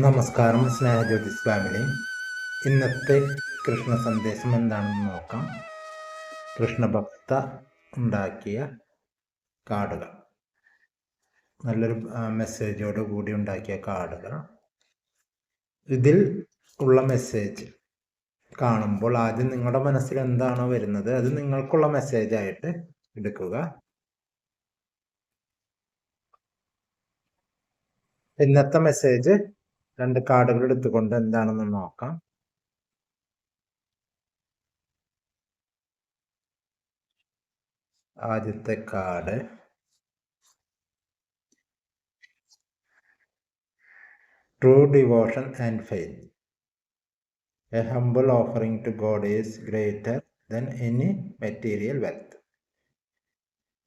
നമസ്കാരം സ്നേഹജ്യോതിസ് ഫാമിലി ഇന്നത്തെ കൃഷ്ണ സന്ദേശം എന്താണെന്ന് നോക്കാം. കൃഷ്ണഭക്ത ഉണ്ടാക്കിയ കാർഡുകൾ. നല്ലൊരു മെസ്സേജോട് കൂടി ഉണ്ടാക്കിയ കാർഡുകൾ. ഇതിൽ ഉള്ള മെസ്സേജ് കാണുമ്പോൾ ആദ്യം നിങ്ങളുടെ മനസ്സിൽ എന്താണോ വരുന്നത് അത് നിങ്ങൾക്കുള്ള മെസ്സേജായിട്ട് എടുക്കുക. ഇന്നത്തെ മെസ്സേജ് രണ്ട് കാർഡുകൾ എടുത്തുകൊണ്ട് എന്താണെന്ന് നോക്കാം. ആദ്യത്തെ card. True devotion and faith a humble offering to God is greater then any material wealth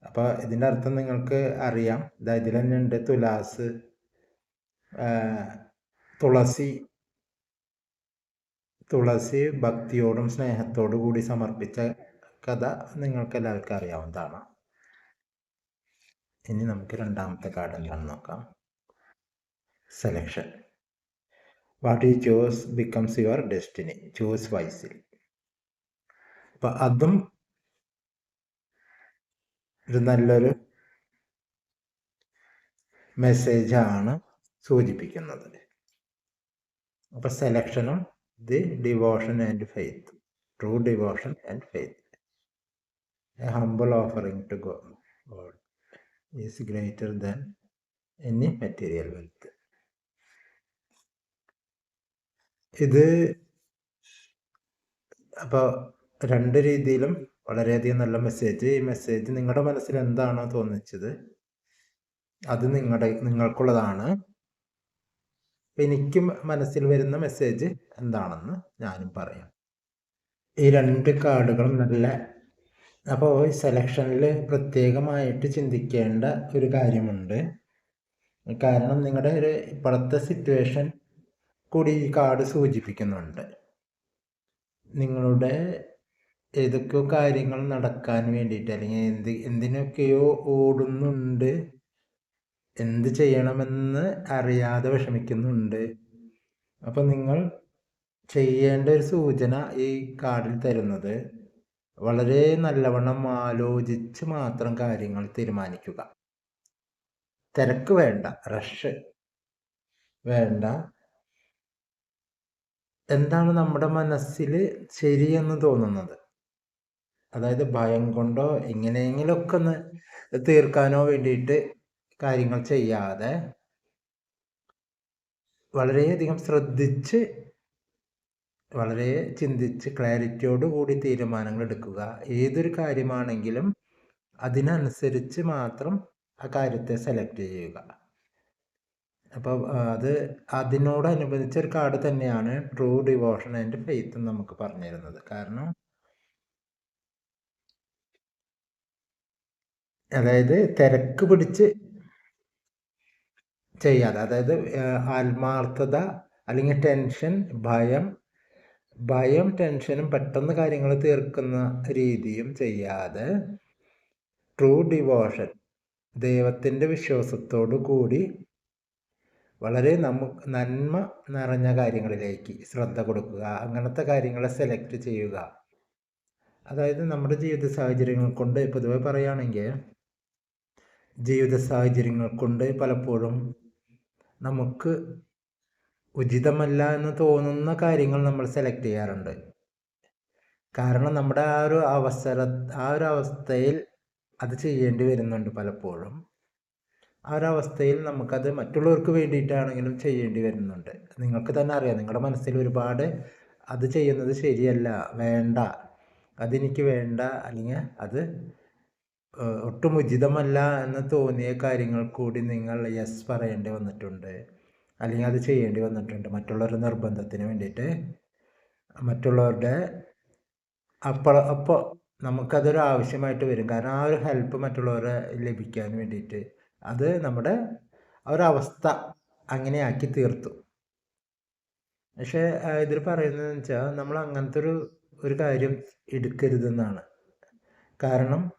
അപ്പോൾ ഇതിന്റെ അർത്ഥം നിങ്ങൾക്ക് അറിയാം. ഇതിൽ തന്നെ ഉണ്ട് തുലാസ് തുളസി തുളസി ഭക്തിയോടും സ്നേഹത്തോടു കൂടി സമർപ്പിച്ച കഥ നിങ്ങൾക്ക് എല്ലാവർക്കും അറിയാവുന്നതാണ്. ഇനി നമുക്ക് രണ്ടാമത്തെ കാർഡ് എന്താണെന്ന് നോക്കാം. Selection what you choose becomes your destiny choose wisely അപ്പം അതും ഒരു നല്ലൊരു മെസ്സേജാണ് സൂചിപ്പിക്കുന്നത്. അപ്പോൾ സെലക്ഷനും the devotion and faith true devotion and faith a humble offering to God is greater than any material wealth ഇത് അപ്പോൾ രണ്ട് രീതിയിലും വളരെയധികം നല്ല മെസ്സേജ് ഈ മെസ്സേജ് നിങ്ങളുടെ മനസ്സിൽ എന്താണോ തോന്നിച്ചത്? അത് നിങ്ങളുടെ നിങ്ങൾക്കുള്ളതാണ്. എനിക്ക് മനസ്സിൽ വരുന്ന മെസ്സേജ് എന്താണെന്ന് ഞാനും പറയാം. ഈ രണ്ട് കാർഡുകളും നല്ല അപ്പോൾ സെലക്ഷനിൽ പ്രത്യേകമായിട്ട് ചിന്തിക്കേണ്ട ഒരു കാര്യമുണ്ട്. കാരണം നിങ്ങളുടെ ഒരു ഇപ്പോഴത്തെ സിറ്റുവേഷൻ കൂടി ഈ കാർഡ് സൂചിപ്പിക്കുന്നുണ്ട്. നിങ്ങളുടെ ഏതൊക്കെയോ കാര്യങ്ങൾ നടക്കാൻ വേണ്ടിയിട്ട് അല്ലെങ്കിൽ എന്ത് എന്തിനൊക്കെയോ ഓടുന്നുണ്ട്. എന്ത് ചെയ്യണമെന്ന് അറിയാതെ വിഷമിക്കുന്നുണ്ട്. അപ്പം നിങ്ങൾ ചെയ്യേണ്ട ഒരു സൂചന ഈ കാർഡിൽ തരുന്നത്. വളരെ നല്ലവണ്ണം ആലോചിച്ച് മാത്രം കാര്യങ്ങൾ തീരുമാനിക്കുക. തിരക്ക് വേണ്ട റഷ് വേണ്ട. എന്താണ് നമ്മുടെ മനസ്സിൽ ശരിയെന്ന് തോന്നുന്നത്? അതായത് ഭയം കൊണ്ടോ എങ്ങനെയെങ്കിലുമൊക്കെ ഒന്ന് തീർക്കാനോ വേണ്ടിയിട്ട് കാര്യങ്ങൾ ചെയ്യാതെ വളരെയധികം ശ്രദ്ധിച്ച് വളരെ ചിന്തിച്ച് ക്ലാരിറ്റിയോട് കൂടി തീരുമാനങ്ങൾ എടുക്കുക. ഏതൊരു കാര്യമാണെങ്കിലും അതിനനുസരിച്ച് മാത്രം ആ കാര്യത്തെ സെലക്ട് ചെയ്യുക. അപ്പോൾ അത് അതിനോടനുബന്ധിച്ച ഒരു കാർഡ് തന്നെയാണ് ട്രൂ ഡിവോഷൻ ആൻഡ് ഫെയ്ത്ത് നമുക്ക് പറഞ്ഞു തരുന്നത് കാരണം അതായത് തിരക്ക് പിടിച്ച് ചെയ്യാതെ അതായത് ആത്മാർത്ഥത അല്ലെങ്കിൽ ടെൻഷൻ ഭയം ഭയം ടെൻഷനും പെട്ടെന്ന് കാര്യങ്ങൾ തീർക്കുന്ന രീതിയും ചെയ്യാതെ ട്രൂ ഡിവോഷൻ ദൈവത്തിന്റെ വിശ്വാസത്തോടു കൂടി വളരെ നമുക്ക് നന്മ നിറഞ്ഞ കാര്യങ്ങളിലേക്ക് ശ്രദ്ധ കൊടുക്കുക. അങ്ങനത്തെ കാര്യങ്ങളെ സെലക്ട് ചെയ്യുക. അതായത് നമ്മുടെ ജീവിത സാഹചര്യങ്ങൾ കൊണ്ട് പൊതുവെ പറയുകയാണെങ്കിൽ ജീവിത സാഹചര്യങ്ങൾ കൊണ്ട് പലപ്പോഴും നമുക്ക് ഉചിതമല്ല എന്ന് തോന്നുന്ന കാര്യങ്ങൾ നമ്മൾ സെലക്ട് ചെയ്യാറുണ്ട്. കാരണം നമ്മുടെ ആ ഒരു അവസര ആ ഒരു അവസ്ഥയിൽ അത് ചെയ്യേണ്ടി വരുന്നുണ്ട് പലപ്പോഴും. ആ ഒരു അവസ്ഥയിൽ നമുക്കത് മറ്റുള്ളവർക്ക് വേണ്ടിയിട്ടാണെങ്കിലും ചെയ്യേണ്ടി വരുന്നുണ്ട്. നിങ്ങൾക്ക് തന്നെ അറിയാം നിങ്ങളുടെ മനസ്സിൽ ഒരുപാട് അത് ചെയ്യുന്നത് ശരിയല്ല വേണ്ട. അതെനിക്ക് വേണ്ട അല്ലെങ്കിൽ അത് ഒട്ടും ഉചിതമല്ല എന്ന് തോന്നിയ കാര്യങ്ങൾ കൂടി നിങ്ങൾ യെസ് പറയേണ്ടി വന്നിട്ടുണ്ട്. അല്ലെങ്കിൽ അത് ചെയ്യേണ്ടി വന്നിട്ടുണ്ട്. മറ്റുള്ളവരുടെ നിർബന്ധത്തിന് വേണ്ടിയിട്ട്. മറ്റുള്ളവരുടെ അപ്പോൾ അപ്പോൾ നമുക്കതൊരു ആവശ്യമായിട്ട് വരും. കാരണം ആ ഒരു ഹെൽപ്പ് മറ്റുള്ളവരെ ലഭിക്കാൻ വേണ്ടിയിട്ട്. അത് നമ്മുടെ ഒരവസ്ഥ അങ്ങനെയാക്കി തീർത്തു. പക്ഷേ ഇതിൽ പറയുന്നതെന്ന് വെച്ചാൽ നമ്മൾ അങ്ങനത്തെ ഒരു ഒരു കാര്യം എടുക്കരുതെന്നാണ്. കാരണം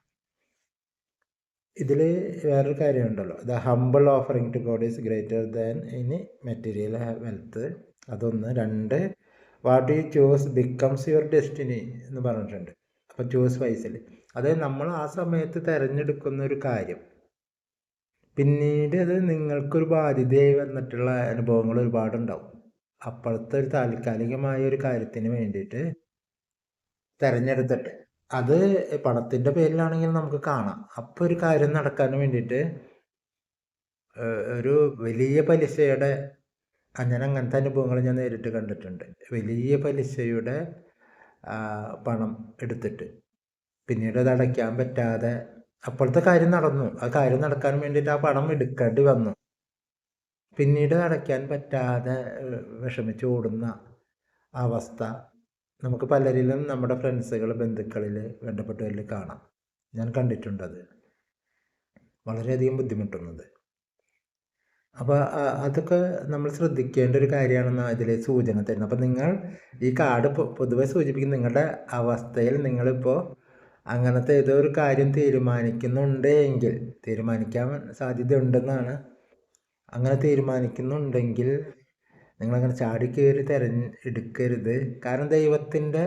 ഇതിൽ വേറൊരു കാര്യമുണ്ടല്ലോ. The humble offering to God is greater than in material wealth അതൊന്ന്. രണ്ട് what you choose becomes your destiny എന്ന് പറഞ്ഞിട്ടുണ്ട്. അപ്പോൾ ചൂസ് വൈസിൽ അതായത് നമ്മൾ ആ സമയത്ത് തിരഞ്ഞെടുക്കുന്ന ഒരു കാര്യം. പിന്നീട് അത് നിങ്ങൾക്കൊരു ബാധ്യതയായി വന്നിട്ടുള്ള അനുഭവങ്ങൾ ഒരുപാടുണ്ടാവും. അപ്പോഴത്തെ ഒരു താൽക്കാലികമായ ഒരു കാര്യത്തിന് വേണ്ടിയിട്ട് തിരഞ്ഞെടുത്തിട്ട് അത് പണത്തിന്റെ പേരിലാണെങ്കിൽ നമുക്ക് കാണാം. അപ്പോൾ ഒരു കാര്യം നടക്കാൻ വേണ്ടിയിട്ട് ഒരു വലിയ പലിശയുടെ അങ്ങനെ അങ്ങനത്തെ അനുഭവങ്ങൾ ഞാൻ നേരിട്ട് കണ്ടിട്ടുണ്ട്. വലിയ പലിശയുടെ പണം എടുത്തിട്ട്. പിന്നീട് അത് അടയ്ക്കാൻ പറ്റാതെ അപ്പോഴത്തെ കാര്യം നടന്നു. ആ കാര്യം നടക്കാൻ വേണ്ടിയിട്ട് ആ പണം എടുക്കേണ്ടി വന്നു. പിന്നീട് അടയ്ക്കാൻ പറ്റാതെ വിഷമിച്ച് ഓടുന്ന അവസ്ഥ നമുക്ക് പലരിലും നമ്മുടെ ഫ്രണ്ട്സുകൾ ബന്ധുക്കളിൽ വേണ്ടപ്പെട്ടവരിൽ കാണാം. ഞാൻ കണ്ടിട്ടുണ്ടത്. വളരെയധികം ബുദ്ധിമുട്ടുന്നത്. അപ്പോൾ അതൊക്കെ നമ്മൾ ശ്രദ്ധിക്കേണ്ട ഒരു കാര്യമാണെന്ന് അതിൽ സൂചന തരുന്നത്. അപ്പോൾ നിങ്ങൾ ഈ കാർഡ് പൊതുവെ സൂചിപ്പിക്കുന്ന നിങ്ങളുടെ അവസ്ഥയിൽ നിങ്ങളിപ്പോൾ അങ്ങനത്തെ ഏതോ ഒരു കാര്യം തീരുമാനിക്കുന്നുണ്ട് എങ്കിൽ തീരുമാനിക്കാൻ സാധ്യതയുണ്ടെന്നാണ്. അങ്ങനെ തീരുമാനിക്കുന്നുണ്ടെങ്കിൽ നിങ്ങളങ്ങനെ ചാടി കയറി തിരഞ്ഞെടുക്കരുത് കാരണം ദൈവത്തിന്റെ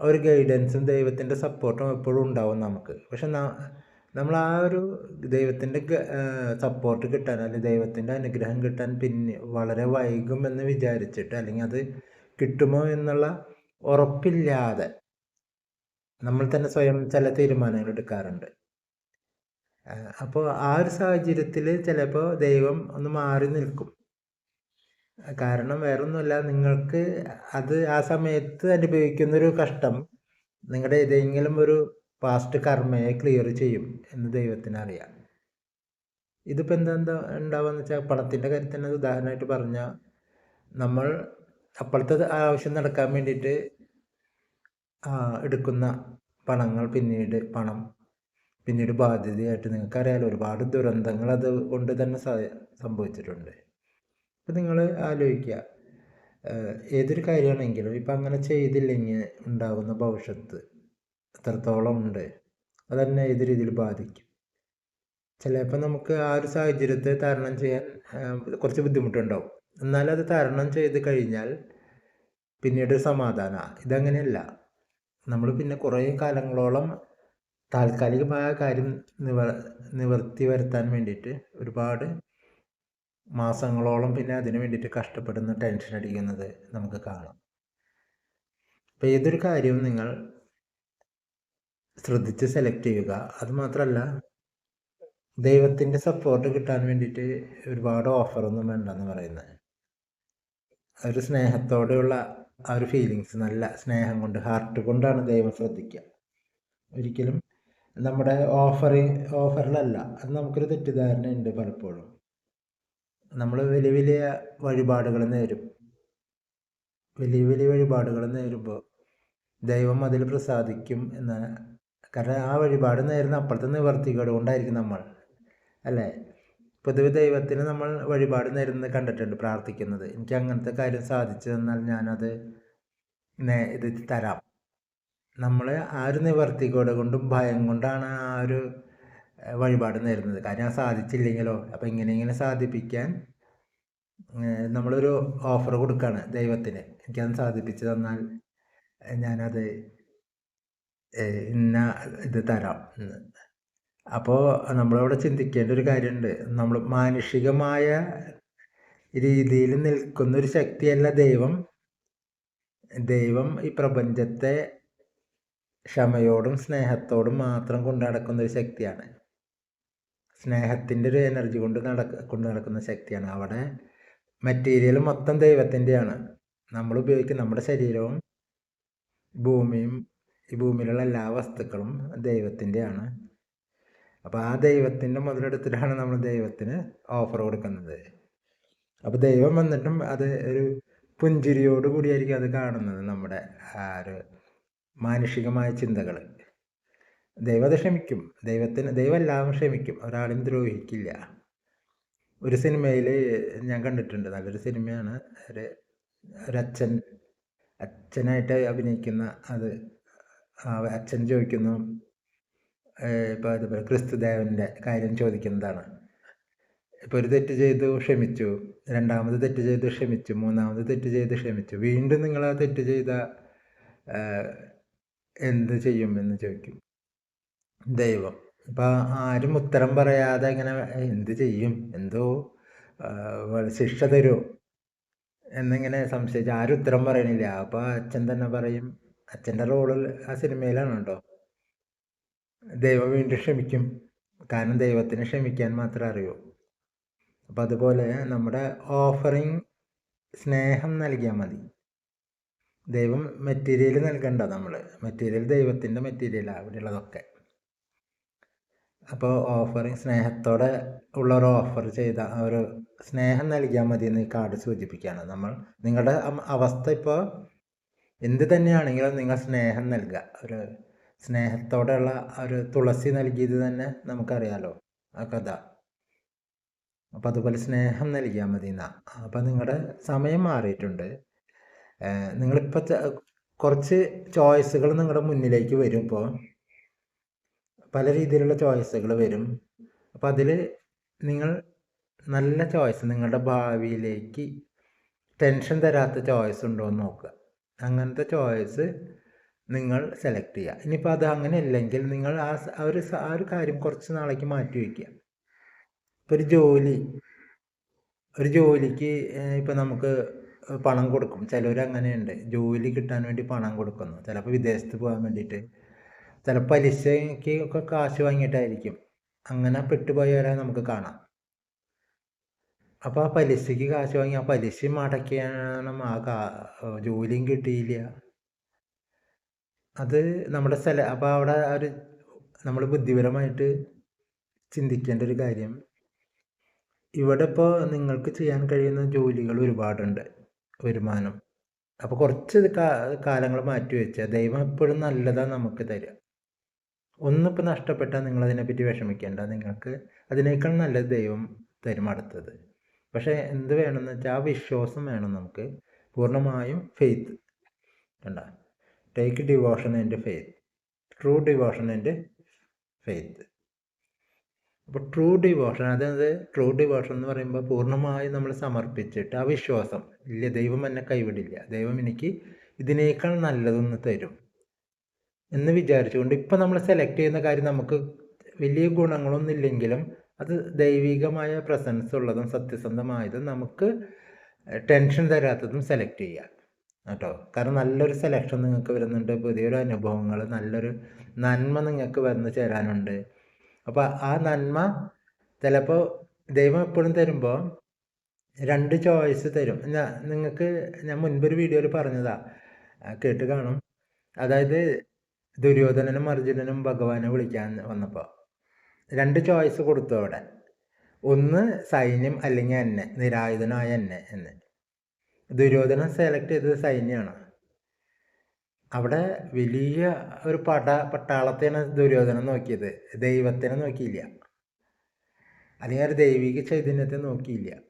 ഒരു ഗൈഡൻസും ദൈവത്തിന്റെ സപ്പോർട്ടും എപ്പോഴും ഉണ്ടാവും നമുക്ക്. പക്ഷെ നമ്മൾ ആ ഒരു ദൈവത്തിന്റെ സപ്പോർട്ട് കിട്ടാൻ അല്ലെങ്കിൽ ദൈവത്തിന്റെ അനുഗ്രഹം കിട്ടാൻ പിന്നെ വളരെ വൈകുമെന്ന് വിചാരിച്ചിട്ട് അല്ലെങ്കിൽ അത് കിട്ടുമോ എന്നുള്ള ഉറപ്പില്ലാതെ നമ്മൾ തന്നെ സ്വയം ചില തീരുമാനങ്ങൾ എടുക്കാറുണ്ട്. അപ്പോൾ ആ ഒരു സാഹചര്യത്തിൽ ചിലപ്പോൾ ദൈവം ഒന്ന് മാറി നിൽക്കും. കാരണം വേറൊന്നുമല്ല നിങ്ങൾക്ക് അത് ആ സമയത്ത് അനുഭവിക്കുന്നൊരു കഷ്ടം. നിങ്ങളുടെ ഏതെങ്കിലും ഒരു പാസ്റ്റ് കർമ്മയെ ക്ലിയർ ചെയ്യും എന്ന് ദൈവത്തിന് അറിയാം. ഇതിപ്പോൾ എന്താ ഉണ്ടാവുക വെച്ചാൽ പണത്തിന്റെ കാര്യത്തിന് ഉദാഹരണമായിട്ട് പറഞ്ഞാൽ നമ്മൾ അപ്പോഴത്തെ ആവശ്യം നടക്കാൻ വേണ്ടിയിട്ട് എടുക്കുന്ന പണങ്ങൾ പിന്നീട് പണം പിന്നീട് ബാധ്യതയായിട്ട് നിങ്ങൾക്കറിയാലോ ഒരുപാട് ദുരന്തങ്ങൾ അത് കൊണ്ട് തന്നെ സംഭവിച്ചിട്ടുണ്ട്. അപ്പം നിങ്ങൾ ആലോചിക്കുക ഏതൊരു കാര്യമാണെങ്കിലും ഇപ്പം അങ്ങനെ ചെയ്തില്ലെങ്കിൽ ഉണ്ടാകുന്ന ഭവിഷ്യത്ത് എത്രത്തോളം ഉണ്ട് അതന്നെ ഏത് രീതിയിൽ ബാധിക്കും. ചിലപ്പോൾ നമുക്ക് ആ ഒരു സാഹചര്യത്തെ തരണം ചെയ്യാൻ കുറച്ച് ബുദ്ധിമുട്ടുണ്ടാവും. എന്നാലും അത് തരണം ചെയ്ത് കഴിഞ്ഞാൽ പിന്നീട് സമാധാന. ഇതങ്ങനെയല്ല. നമ്മൾ പിന്നെ കുറേ കാലങ്ങളോളം താൽക്കാലികമായ കാര്യം നിവർ നിവർത്തി വരുത്താൻ വേണ്ടിയിട്ട് ഒരുപാട് മാസങ്ങളോളം പിന്നെ അതിന് വേണ്ടിയിട്ട് കഷ്ടപ്പെടുന്ന ടെൻഷൻ അടിക്കുന്നത് നമുക്ക് കാണാം. അപ്പോൾ ഏതൊരു കാര്യവും നിങ്ങൾ ശ്രദ്ധിച്ച് സെലക്ട് ചെയ്യുക. അതുമാത്രമല്ല ദൈവത്തിന്റെ സപ്പോർട്ട് കിട്ടാൻ വേണ്ടിയിട്ട് ഒരുപാട് ഓഫറൊന്നും വേണ്ടെന്ന് പറയുന്നത്. ഒരു സ്നേഹത്തോടെയുള്ള ആ ഒരു ഫീലിങ്സ് നല്ല സ്നേഹം കൊണ്ട് ഹാർട്ട് കൊണ്ടാണ് ദൈവം ശ്രദ്ധിക്കുക. ഒരിക്കലും നമ്മുടെ ഓഫർ ഓഫറിലല്ല അത് നമുക്കൊരു തെറ്റിദ്ധാരണ ഉണ്ട് പലപ്പോഴും. നമ്മൾ വലിയ വലിയ വഴിപാടുകൾ നേരും. വലിയ വലിയ വഴിപാടുകൾ നേരുമ്പോൾ ദൈവം അതിൽ പ്രസാദിക്കും എന്നാണ് കാരണം ആ വഴിപാട് നേരുന്ന അപ്പോഴത്തെ നിവർത്തികേട് കൊണ്ടായിരിക്കും നമ്മൾ അല്ലേ? പൊതുവെ ദൈവത്തിന് നമ്മൾ വഴിപാട് നേരുന്നത് കണ്ടിട്ടുണ്ട് പ്രാർത്ഥിക്കുന്നത്. എനിക്ക് അങ്ങനത്തെ കാര്യം സാധിച്ചു തന്നാൽ ഞാനത് ഇത് തരാം. നമ്മൾ ആ ഒരു നിവർത്തികേട് കൊണ്ടും ഭയം കൊണ്ടാണ് ആ ഒരു വഴിപാട് നേരുന്നത് കാര്യം സാധിച്ചില്ലെങ്കിലോ? അപ്പം ഇങ്ങനെ ഇങ്ങനെ സാധിപ്പിക്കാൻ നമ്മളൊരു ഓഫർ കൊടുക്കുകയാണ് ദൈവത്തിന്. എനിക്കത് സാധിപ്പിച്ചു തന്നാൽ ഞാനത് ഇന്ന ഇത് തരാം അപ്പോൾ നമ്മളവിടെ ചിന്തിക്കേണ്ട ഒരു കാര്യമുണ്ട് നമ്മൾ മാനുഷികമായ രീതിയിൽ നിൽക്കുന്ന ഒരു ശക്തിയല്ല ദൈവം. ദൈവം ഈ പ്രപഞ്ചത്തെ ക്ഷമയോടും സ്നേഹത്തോടും മാത്രം കൊണ്ടു നടക്കുന്ന ഒരു ശക്തിയാണ്. സ്നേഹത്തിന്റെ ഒരു എനർജി കൊണ്ട് നടക്ക കൊണ്ട് നടക്കുന്ന ശക്തിയാണ്. അവിടെ മെറ്റീരിയൽ മൊത്തം ദൈവത്തിന്റെയാണ്. നമ്മൾ ഉപയോഗിക്കുന്ന നമ്മുടെ ശരീരവും ഭൂമിയും ഈ ഭൂമിയിലുള്ള എല്ലാ വസ്തുക്കളും ദൈവത്തിന്റെയാണ്. അപ്പോൾ ആ ദൈവത്തിന്റെ മുതലെടുത്തിട്ടാണ് നമ്മൾ ദൈവത്തിന് ഓഫർ കൊടുക്കുന്നത്. അപ്പോൾ ദൈവം വന്നിട്ടും അത് ഒരു പുഞ്ചിരിയോട് കൂടിയായിരിക്കും അത് കാണുന്നത് നമ്മുടെ ആ ഒരു മാനുഷികമായ ചിന്തകൾ ദൈവം അത് ക്ഷമിക്കും. ദൈവത്തിന് ദൈവം എല്ലാം ക്ഷമിക്കും ഒരാളും ദ്രോഹിക്കില്ല. ഒരു സിനിമയിൽ ഞാൻ കണ്ടിട്ടുണ്ട്. നല്ലൊരു സിനിമയാണ്. ഒരു ഒരച്ഛൻ അച്ഛനായിട്ട് അഭിനയിക്കുന്ന അത് അച്ഛൻ ചോദിക്കുന്നു ഇപ്പോൾ അതുപോലെ ക്രിസ്തുദേവന്റെ കാര്യം ചോദിക്കുന്നതാണ്. ഇപ്പോൾ ഒരു തെറ്റ് ചെയ്തു ക്ഷമിച്ചു. രണ്ടാമത് തെറ്റ് ചെയ്ത് ക്ഷമിച്ചു. മൂന്നാമത് തെറ്റ് ചെയ്ത് ക്ഷമിച്ചു. വീണ്ടും നിങ്ങൾ ആ തെറ്റ് ചെയ്ത എന്ത് ചെയ്യും എന്ന് ചോദിക്കും. ദൈവം. ഇപ്പം ആരും ഉത്തരം പറയാതെ ഇങ്ങനെ എന്ത് ചെയ്യും? എന്തോ ശിക്ഷ തരുമോ എന്നിങ്ങനെ സംശയിച്ച് ആരും ഉത്തരം പറയണില്ല. അപ്പോൾ അച്ഛൻ തന്നെ പറയും അച്ഛന്റെ റോളിൽ ആ സിനിമയിലാണ് കേട്ടോ ദൈവം വീണ്ടും ക്ഷമിക്കും. കാരണം ദൈവത്തിന് ക്ഷമിക്കാൻ മാത്രമേ അറിയൂ. അപ്പോൾ അതുപോലെ നമ്മുടെ ഓഫറിങ് സ്നേഹം നൽകിയാൽ മതി. ദൈവം മെറ്റീരിയൽ നൽകണ്ട നമ്മൾ മെറ്റീരിയൽ ദൈവത്തിന്റെ മെറ്റീരിയലാണ് അവിടെയുള്ളതൊക്കെ. അപ്പോൾ ഓഫറിങ് സ്നേഹത്തോടെ ഉള്ള ഒരു ഓഫർ ചെയ്ത ഒരു സ്നേഹം നൽകിയാൽ മതി എന്ന് ഈ കാർഡ് സൂചിപ്പിക്കുകയാണ് നമ്മൾ നിങ്ങളുടെ അവസ്ഥ ഇപ്പോൾ എന്ത് തന്നെയാണെങ്കിലും നിങ്ങൾ സ്നേഹം നൽകുക. ഒരു സ്നേഹത്തോടെയുള്ള ഒരു തുളസി നൽകിയത് തന്നെ നമുക്കറിയാലോ ആ കഥ. അപ്പം അതുപോലെ സ്നേഹം നൽകിയാൽ മതി എന്നാ. അപ്പം നിങ്ങളുടെ സമയം മാറിയിട്ടുണ്ട്. നിങ്ങളിപ്പോൾ കുറച്ച് ചോയ്സുകൾ നിങ്ങളുടെ മുന്നിലേക്ക് വരും ഇപ്പോൾ പല രീതിയിലുള്ള ചോയ്സുകൾ വരും. അപ്പം അതിൽ നിങ്ങൾ നല്ല ചോയ്സ് നിങ്ങളുടെ ഭാവിയിലേക്ക് ടെൻഷൻ തരാത്ത ചോയ്സ് ഉണ്ടോ എന്ന് നോക്കുക. അങ്ങനത്തെ ചോയ്സ് നിങ്ങൾ സെലക്ട് ചെയ്യുക. ഇനിയിപ്പോൾ അത് അങ്ങനെ ഇല്ലെങ്കിൽ നിങ്ങൾ ആ ഒരു ആ ഒരു കാര്യം കുറച്ച് നാളേക്ക് മാറ്റി വയ്ക്കുക ഇപ്പോൾ ഒരു ജോലി ഒരു ജോലിക്ക് ഇപ്പോൾ നമുക്ക് പണം കൊടുക്കും. ചിലർ അങ്ങനെയുണ്ട് ജോലി കിട്ടാൻ വേണ്ടി പണം കൊടുക്കുന്നു. ചിലപ്പോൾ വിദേശത്ത് പോകാൻ വേണ്ടിയിട്ട് ചിലപ്പോൾ പലിശയ്ക്ക് ഒക്കെ കാശ് വാങ്ങിയിട്ടായിരിക്കും. അങ്ങനെ പെട്ടുപോയവരെ നമുക്ക് കാണാം. അപ്പോൾ ആ പലിശയ്ക്ക് കാശ് വാങ്ങി ആ പലിശയും അടയ്ക്കണം ആ കാ ജോലിയും കിട്ടിയില്ല. അത് നമ്മുടെ സ്ഥല അപ്പോൾ അവിടെ ഒരു നമ്മൾ ബുദ്ധിപരമായിട്ട് ചിന്തിക്കേണ്ട ഒരു കാര്യം. ഇവിടെ ഇപ്പോൾ നിങ്ങൾക്ക് ചെയ്യാൻ കഴിയുന്ന ജോലികൾ ഒരുപാടുണ്ട് വരുമാനം. അപ്പോൾ കുറച്ച് കാലങ്ങൾ മാറ്റി വെച്ചാൽ ദൈവം എപ്പോഴും നല്ലതാണ് നമുക്ക് തരിക ഒന്നിപ്പോൾ നഷ്ടപ്പെട്ടാൽ നിങ്ങൾ അതിനെപ്പറ്റി വിഷമിക്കേണ്ട. നിങ്ങൾക്ക് അതിനേക്കാൾ നല്ല ദൈവം തരും അടുത്തത്. പക്ഷേ എന്ത് വേണമെന്ന് വെച്ചാൽ ആ വിശ്വാസം വേണം നമുക്ക്. പൂർണമായും ഫെയ്ത്ത് കണ്ട? Take devotion and faith true devotion and faith അപ്പോൾ ട്രൂ ഡിവോഷൻ അതായത് ട്രൂ ഡിവോഷൻ എന്ന് പറയുമ്പോൾ പൂർണമായും നമ്മൾ സമർപ്പിച്ചിട്ട് ആ വിശ്വാസം ഇല്ല ദൈവം എന്നെ കൈവിടില്ല. ദൈവം എനിക്ക് ഇതിനേക്കാൾ നല്ലതൊന്ന് തരും. എന്ന് വിചാരിച്ചുകൊണ്ട് ഇപ്പം നമ്മൾ സെലക്ട് ചെയ്യുന്ന കാര്യം നമുക്ക് വലിയ ഗുണങ്ങളൊന്നും ഇല്ലെങ്കിലും അത് ദൈവികമായ പ്രസൻസ് ഉള്ളതും സത്യസന്ധമായതും നമുക്ക് ടെൻഷൻ തരാത്തതും സെലക്ട് ചെയ്യുക കേട്ടോ? കാരണം നല്ലൊരു സെലക്ഷൻ നിങ്ങൾക്ക് വരുന്നുണ്ട്. പുതിയൊരു അനുഭവങ്ങൾ നല്ലൊരു നന്മ നിങ്ങൾക്ക് വന്നു ചേരാനുണ്ട്. അപ്പോൾ ആ നന്മ ചിലപ്പോൾ ദൈവം എപ്പോഴും തരുമ്പോൾ രണ്ട് ചോയ്സ് തരും. ഞാൻ നിങ്ങൾക്ക് ഞാൻ മുൻപൊരു വീഡിയോയിൽ പറഞ്ഞതാ. കേട്ട് കാണും. അതായത് ദുര്യോധനനും അർജുനനും ഭഗവാനെ വിളിക്കാൻ വന്നപ്പോൾ രണ്ട് ചോയ്സ് കൊടുത്തു അവിടെ. ഒന്ന് സൈന്യം അല്ലെങ്കിൽ എന്നെ നിരായുധനായ എന്നെ എന്ന്. ദുര്യോധനൻ സെലക്ട് ചെയ്തത് സൈന്യമാണ്. അവിടെ വലിയ ഒരു പട പട്ടാളത്തെയാണ് ദുര്യോധനൻ നോക്കിയത്. ദൈവത്തിനെ നോക്കിയില്ല. അല്ലെങ്കിൽ ഒരു ദൈവിക ചൈതന്യത്തെ നോക്കിയില്ല.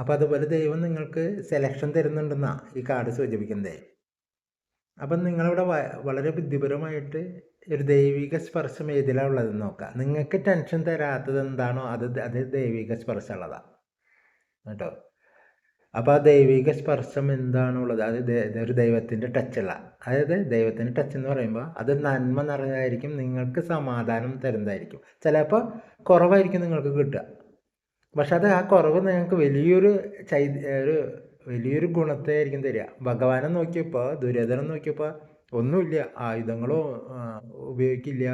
അപ്പോൾ അതുപോലെ ദൈവം നിങ്ങൾക്ക് സെലക്ഷൻ തരുന്നുണ്ടെന്നാണ് ഈ കാർഡ് സൂചിപ്പിക്കുന്നത്. അപ്പം നിങ്ങളിവിടെ വളരെ ബുദ്ധിപരമായിട്ട് ഒരു ദൈവിക സ്പർശം ഏതിലാണ് ഉള്ളതെന്ന് നോക്കാം. നിങ്ങൾക്ക് ടെൻഷൻ തരാത്തത് എന്താണോ അത് അത് ദൈവിക സ്പർശമുള്ളതാണ് കേട്ടോ? അപ്പോൾ ആ ദൈവിക സ്പർശം എന്താണുള്ളത് അത് ഒരു ദൈവത്തിന്റെ ടച്ചുള്ള അതായത് ദൈവത്തിന്റെ ടച്ച് എന്ന് പറയുമ്പോൾ അത് നന്മ നിറഞ്ഞതായിരിക്കും നിങ്ങൾക്ക് സമാധാനം തരുന്നതായിരിക്കും. ചിലപ്പോൾ കുറവായിരിക്കും നിങ്ങൾക്ക് കിട്ടുക. പക്ഷെ അത് ആ കുറവ് നിങ്ങൾക്ക് വലിയൊരു ചൈ ഒരു വലിയൊരു ഗുണത്തെയായിരിക്കും തരിക. ഭഗവാനെ നോക്കിയപ്പോൾ ദുര്യോധനം നോക്കിയപ്പോൾ ഒന്നുമില്ല. ആയുധങ്ങളോ ഉപയോഗിക്കില്ല.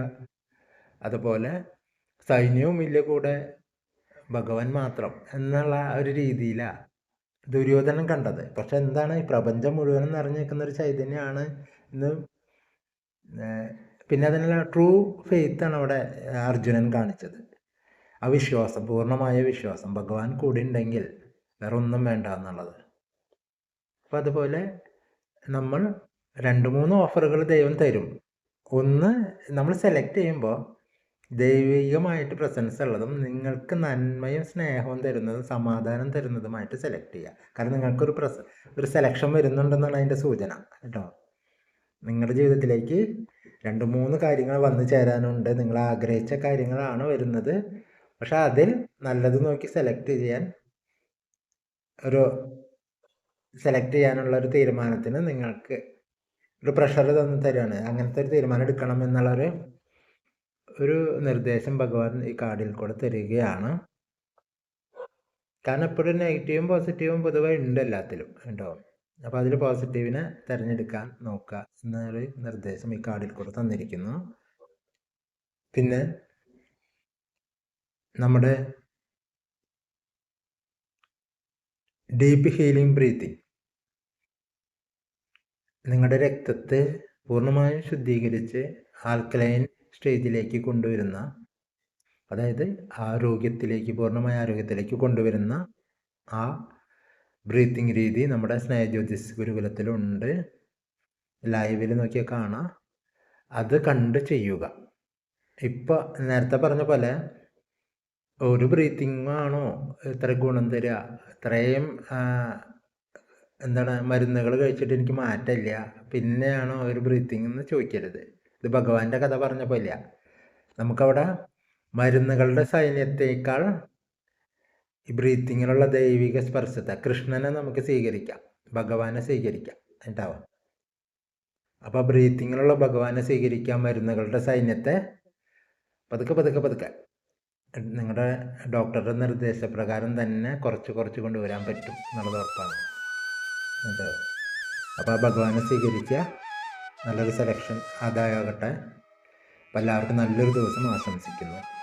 അതുപോലെ സൈന്യവും ഇല്ല കൂടെ. ഭഗവാൻ മാത്രം എന്നുള്ള ഒരു രീതിയിലാണ് ദുര്യോധനം കണ്ടത്. പക്ഷെ എന്താണ്? ഈ പ്രപഞ്ചം മുഴുവനും നിറഞ്ഞു നിൽക്കുന്ന ഒരു ചൈതന്യമാണ് ഇന്ന് പിന്നെ അതിനുള്ള ട്രൂ ഫെയ്ത്താണ് അവിടെ അർജുനൻ കാണിച്ചത്. ആ വിശ്വാസം പൂർണമായ വിശ്വാസം. ഭഗവാൻ കൂടി ഉണ്ടെങ്കിൽ വേറെ ഒന്നും വേണ്ട എന്നുള്ളത്. അപ്പോൾ അതുപോലെ നമ്മൾ രണ്ട് മൂന്ന് ഓഫറുകൾ ദൈവം തരും. ഒന്ന് നമ്മൾ സെലക്ട് ചെയ്യുമ്പോൾ ദൈവികമായിട്ട് പ്രസൻസ് ഉള്ളതും നിങ്ങൾക്ക് നന്മയും സ്നേഹവും തരുന്നതും സമാധാനം തരുന്നതുമായിട്ട് സെലക്ട് ചെയ്യുക. കാരണം നിങ്ങൾക്കൊരു പ്രസ ഒരു സെലക്ഷൻ വരുന്നുണ്ടെന്നാണ് അതിന്റെ സൂചന കേട്ടോ. നിങ്ങളുടെ ജീവിതത്തിലേക്ക് രണ്ട് മൂന്ന് കാര്യങ്ങൾ വന്നു ചേരാനുണ്ട്. നിങ്ങൾ ആഗ്രഹിച്ച കാര്യങ്ങളാണ് വരുന്നത്. പക്ഷെ അതിൽ നല്ലത് നോക്കി സെലക്ട് ചെയ്യാൻ ഒരു സെലക്ട് ചെയ്യാനുള്ള ഒരു തീരുമാനത്തിന് നിങ്ങൾക്ക് ഒരു പ്രഷർ തന്നു തരികയാണ് അങ്ങനത്തെ ഒരു തീരുമാനം എടുക്കണം എന്നുള്ളൊരു ഒരു നിർദ്ദേശം ഭഗവാൻ ഈ കാർഡിൽ കൂടെ തരികയാണ്. കാരണം എപ്പോഴും നെഗറ്റീവും പോസിറ്റീവും പൊതുവെ ഉണ്ട് എല്ലാത്തിലും ഉണ്ടോ അപ്പോൾ അതിൽ പോസിറ്റീവിനെ തിരഞ്ഞെടുക്കാൻ നോക്കുക എന്നൊരു നിർദ്ദേശം ഈ കാർഡിൽ കൂടെ തന്നിരിക്കുന്നു. പിന്നെ നമ്മുടെ ഡീപ്പ് ഹീലിംഗ് ബ്രീത്തിങ് നിങ്ങളുടെ രക്തത്തെ പൂർണമായും ശുദ്ധീകരിച്ച് ആൽക്കലൈൻ സ്റ്റേജിലേക്ക് കൊണ്ടുവരുന്ന അതായത് ആരോഗ്യത്തിലേക്ക് പൂർണമായ ആരോഗ്യത്തിലേക്ക് കൊണ്ടുവരുന്ന ആ ബ്രീത്തിങ് രീതി നമ്മുടെ സ്നേഹജ്യോതിസ് ഗുരുകുലത്തിലുണ്ട്. ലൈവിൽ നോക്കിയാൽ കാണാം. അത് കണ്ട് ചെയ്യുക. ഇപ്പോൾ നേരത്തെ പറഞ്ഞ പോലെ ഒരു ബ്രീത്തിങ് ആണോ ഇത്ര ഗുണം തരിക ഇത്രയും എന്താണ് മരുന്നുകൾ കഴിച്ചിട്ട് എനിക്ക് മാറ്റമില്ല. പിന്നെയാണോ ഒരു ബ്രീത്തിങ് എന്ന് ചോദിക്കരുത്. ഇത് ഭഗവാന്റെ കഥ പറഞ്ഞ പോലെയാ നമുക്കവിടെ മരുന്നുകളുടെ സൈന്യത്തേക്കാൾ ഈ ബ്രീത്തിങ്ങിലുള്ള ദൈവിക സ്പർശത്തെ കൃഷ്ണനെ നമുക്ക് സ്വീകരിക്കാം. ഭഗവാനെ സ്വീകരിക്കാം. ഉണ്ടാവാം അപ്പോൾ ബ്രീത്തിങ്ങിലുള്ള ഭഗവാനെ സ്വീകരിക്കാൻ മരുന്നുകളുടെ സൈന്യത്തെ. പതുക്കെ പതുക്കെ പതുക്കെ. നിങ്ങളുടെ ഡോക്ടറുടെ നിർദ്ദേശപ്രകാരം തന്നെ കുറച്ച് കുറച്ച് കൊണ്ടുവരാൻ പറ്റും. എന്നുള്ളത് ഉറപ്പാണ്. അതെ അപ്പോൾ ആ ഭഗവാനെ സ്വീകരിക്കുക. നല്ലൊരു സെലക്ഷൻ അതായാകട്ടെ അപ്പോൾ എല്ലാവർക്കും നല്ലൊരു ദിവസം ആശംസിക്കുന്നു.